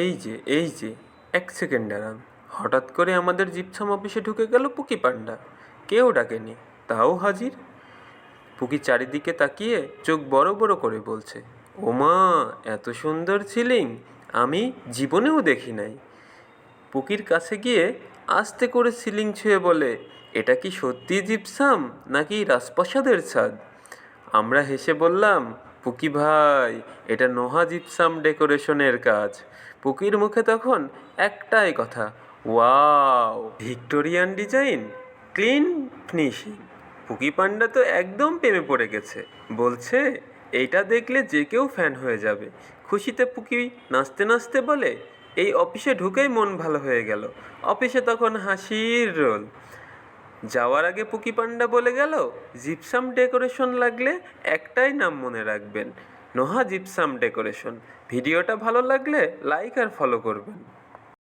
এই যে এই যে, এক সেকেন্ড দাঁড়ান। হঠাৎ করে আমাদের জিপসাম অফিসে ঢুকে গেল পুকি পান্ডা। কেউ ডাকেনি, তাও হাজির? পুকি চারিদিকে তাকিয়ে চোখ বড় বড় করে বলছে, ওমা, এত সুন্দর ছিলিং, আমি জীবনেও দেখি নাই। পুকির কাছে গিয়ে আস্তে করে সিলিং ছুঁয়ে বলে, এটা কি সত্যি জিপসাম, নাকি রাজপ্রাসাদের ছাদ? আমরা হেসে বললাম পুকি ভাই, এটা নোহা জিপসাম ডেকোরেশনের কাজ। পুকির মুখে তখন একটাই কথা, wow, Victorian design, clean finishing. Pookie panda তো একদম প্রেমে পড়ে গেছে। বলছে, এইটা দেখলে যে কেউ ফ্যান হয়ে যাবে। খুশিতে পুকি নাচতে নাচতে বলে, এই অফিসে ঢুকেই মন ভালো হয়ে গেল। অফিসে তখন হাসির রোল। যাওয়ার আগে পুকি পান্ডা বলে গেল, জিপসাম ডেকোরেশন লাগলে একটাই নাম মনে রাখবেন, নোহা জিপসাম ডেকোরেশন। ভিডিওটা ভালো লাগলে লাইক আর ফলো করবেন।